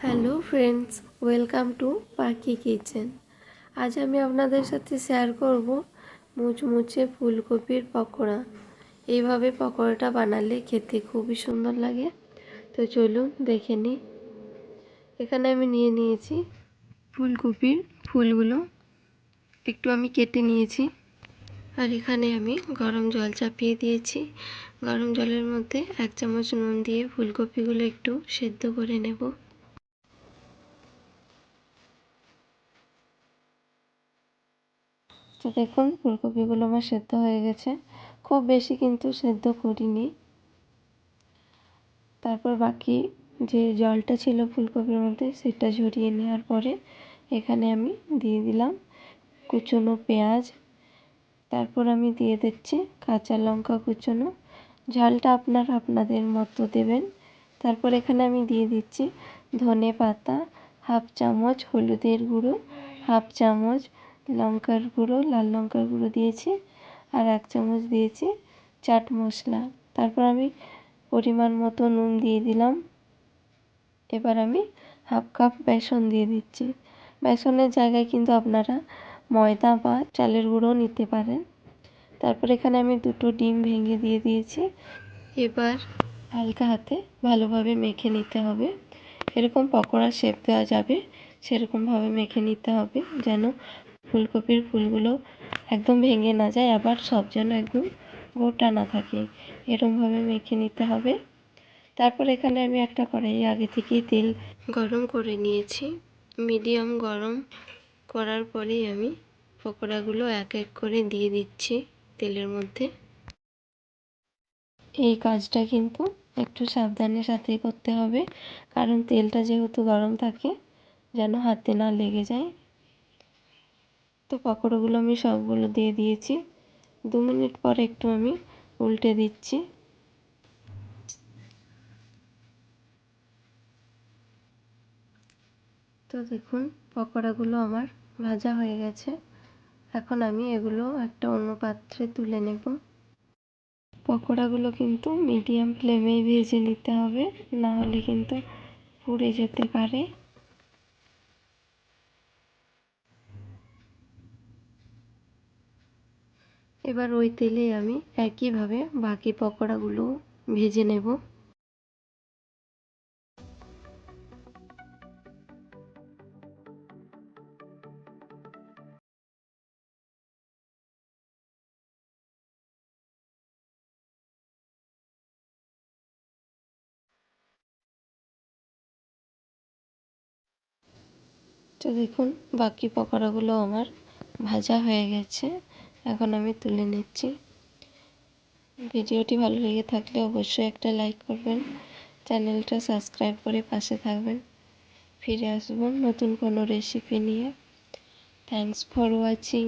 Hello friends, welcome to Pakhi kitchen. আজ আমি আপনাদের সাথে শেয়ার করব মুচমুচে ফুলকপির পকোড়া। এইভাবে পকোড়াটা বানালে খেতে খুবই সুন্দর লাগে। তো চলুন দেখে নিই। এখানে আমি নিয়ে নিয়েছি ফুলকপির ফুলগুলো। একটু আমি কেটে নিয়েছি। আর এখানে আমি গরম জল চাপিয়ে দিয়েছি। গরম জলের মধ্যে এক চামচ নুন দিয়ে ফুলকপিগুলো একটু সেদ্ধ করে নেব। তো দেখুন, ফুলকপিগুলো আমার সেদ্ধ হয়ে গেছে। খুব বেশি কিন্তু সেদ্ধ করিনি। তারপর বাকি যে জলটা ছিল ফুলকপির মধ্যে, সেটা ঝরিয়ে নেওয়ার পরে এখানে আমি দিয়ে দিলাম কুচনো পেঁয়াজ। তারপর আমি দিয়ে দিচ্ছি কাঁচা লঙ্কা কুচনো। ঝালটা আপনারা আপনাদের মতো দেবেন। তারপর এখানে আমি দিয়ে দিচ্ছি ধনে পাতা, হাফ চামচ হলুদের গুঁড়ো, হাফ চামচ লঙ্কার গুঁড়ো, লাল লঙ্কার গুঁড়ো দিয়েছি আর এক চামচ দিয়েছি চাট মশলা। তারপর আমি পরিমাণ মতো নুন দিয়ে দিলাম। এবার আমি হাফ কাপ বেসন দিয়ে দিচ্ছি। বেসনের জায়গায় কিন্তু আপনারা ময়দা বা চালের গুঁড়ো নিতে পারেন। তারপর এখানে আমি দুটো ডিম ভেঙে দিয়ে দিয়েছি। এবার হালকা হাতে ভালোভাবে মেখে নিতে হবে। এরকম পকোড়া শেপ দেওয়া যাবে, সেরকমভাবে মেখে নিতে হবে যেন ফুলকপির ফুলগুলো একদম ভেঙে না যায়, আবার সব যেন একদম গোটা না থাকে। এরমভাবে মেখে নিতে হবে। তারপর এখানে আমি একটা কড়াই আগে থেকেই তেল গরম করে নিয়েছি। মিডিয়াম গরম করার পরেই আমি পকোড়াগুলো এক এক করে দিয়ে দিচ্ছি তেলের মধ্যে। এই কাজটা কিন্তু একটু সাবধানের সাথেই করতে হবে, কারণ তেলটা যেহেতু গরম থাকে, যেন হাতে না লেগে যায়। তো পকোড়াগুলো আমি সবগুলো দিয়ে দিয়েছি। দু মিনিট পর একটু আমি উল্টে দিচ্ছি। তো দেখুন, পকোড়াগুলো আমার ভাজা হয়ে গেছে। এখন আমি এগুলো একটা অন্য পাত্রে তুলে নেব। পকোড়াগুলো কিন্তু মিডিয়াম ফ্লেমেই ভেজে নিতে হবে, না হলে কিন্তু পুড়ে যেতে পারে। এবার ওই তেলে আমি একইভাবে বাকি পকোড়াগুলো ভেজে নেব। তো দেখুন, বাকি পকোড়াগুলো আমার ভাজা হয়ে গেছে। এখন আমি তুলে নিচ্ছি। ভিডিওটি ভালো লেগে থাকলে অবশ্যই একটা লাইক করবেন, চ্যানেলটা সাবস্ক্রাইব করে পাশে থাকবেন। ফিরে আসব নতুন কোনো রেসিপি নিয়ে। Thanks for watching